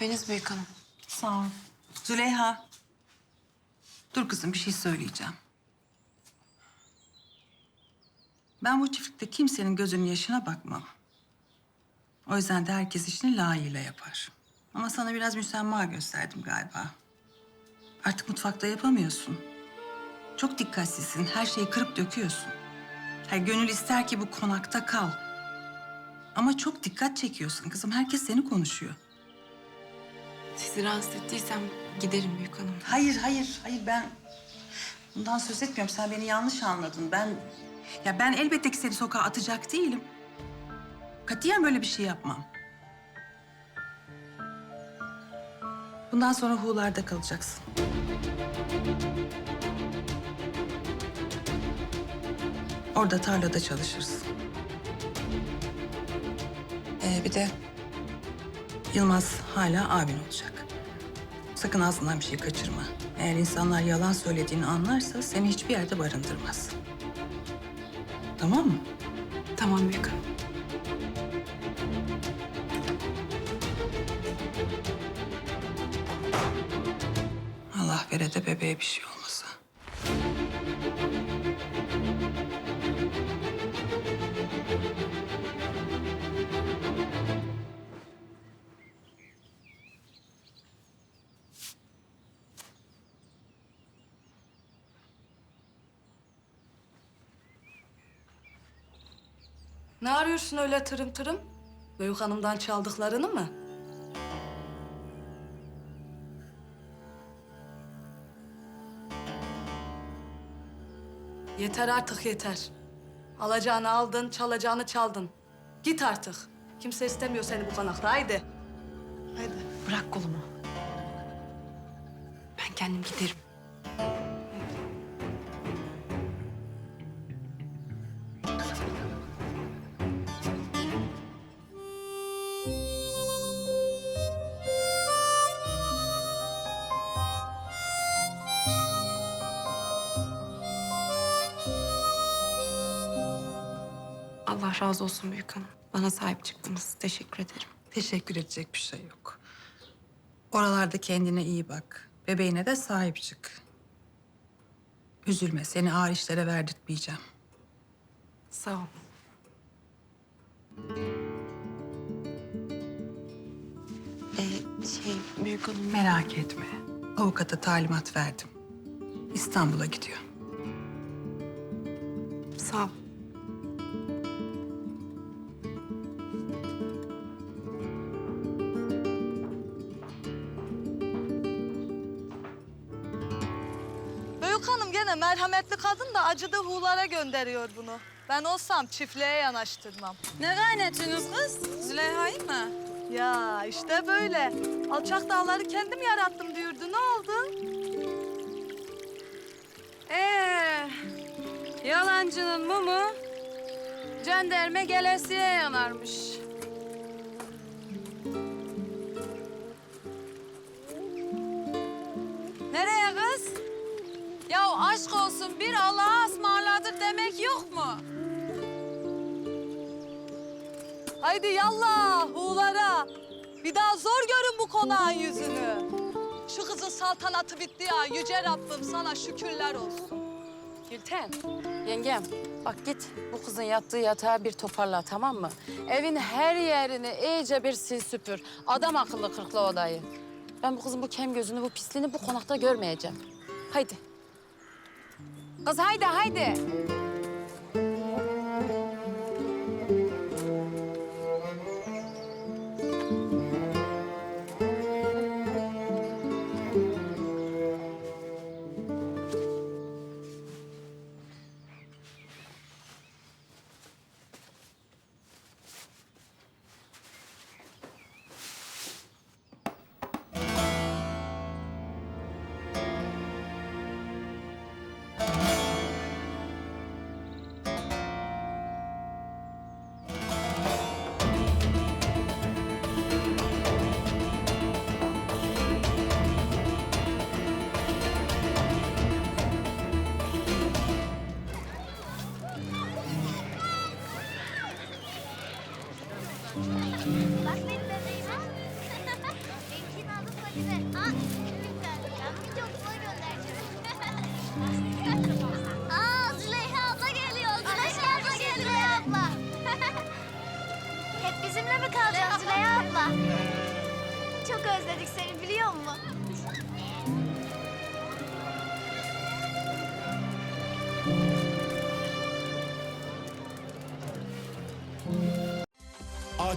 Kahveniz büyük hanım. Sağ ol. Züleyha. Dur kızım bir şey söyleyeceğim. Ben bu çiftlikte kimsenin gözünün yaşına bakmam. O yüzden de herkes işini layığıyla yapar. Ama sana biraz müsamma gösterdim galiba. Artık mutfakta yapamıyorsun. Çok dikkatsizsin. Her şeyi kırıp döküyorsun. Her gönül ister ki bu konakta kal. Ama çok dikkat çekiyorsun kızım. Herkes seni konuşuyor. Sizi rahatsız ettiysem giderim büyük hanım. Hayır, hayır, hayır ben bundan söz etmiyorum. Sen beni yanlış anladın. Ben ya ben elbette ki seni sokağa atacak değilim. Katiyen böyle bir şey yapmam. Bundan sonra Hu'larda kalacaksın. Orada tarlada çalışırsın. Ee, bir de Yılmaz hala abin olacak. Sakın ağzından bir şey kaçırma. Eğer insanlar yalan söylediğini anlarsa seni hiçbir yerde barındırmaz. Tamam mı? Tamam büyük hanım. Allah vere de bebeğe bir şey olmasa. Ne arıyorsun öyle tırım tırım? Büyük hanımdan çaldıklarını mı? Yeter artık yeter. Alacağını aldın, çalacağını çaldın. Git artık. Kimse istemiyor seni bu konakta. Haydi. Haydi. Bırak kolumu. Ben kendim giderim. Allah razı olsun büyük hanım. Bana sahip çıktınız. Teşekkür ederim. Teşekkür edecek bir şey yok. Oralarda kendine iyi bak. Bebeğine de sahip çık. Üzülme, seni ağır işlere verdirtmeyeceğim. Sağ ol. Ee, şey büyük hanım. Merak etme. Avukata talimat verdim. İstanbul'a gidiyor. Sağ ol. Büyük hanım gene merhametli kadın da acıdı huğlara gönderiyor bunu. Ben olsam çiftliğe yanaştırmam. Ne kaynatıyorsunuz kız? Züleyha'yı mı? Ya işte böyle. Alçak dağları kendim yarattım diyordu. Ne oldu? Ee, yalancının mumu cenderme gelesiye yanarmış. Nereye kız? Ya aşk olsun bir Allah'a Haydi yallah huğlara. Bir daha zor görün bu konağın yüzünü. Şu kızın saltanatı bitti ya. Yüce Rabbim sana şükürler olsun. Gülten, yengem bak git bu kızın yattığı yatağı bir toparla tamam mı? Evin her yerini iyice bir sil süpür. Adam akıllı kırkla odayı. Ben bu kızın bu kem gözünü, bu pisliğini bu konakta görmeyeceğim. Haydi. Kız haydi haydi. Bak abla geliyor. Züleyha abla geliyor. Hep bizimle mi kalacaksın Züleyha abla? Çok özledik seni biliyor musun?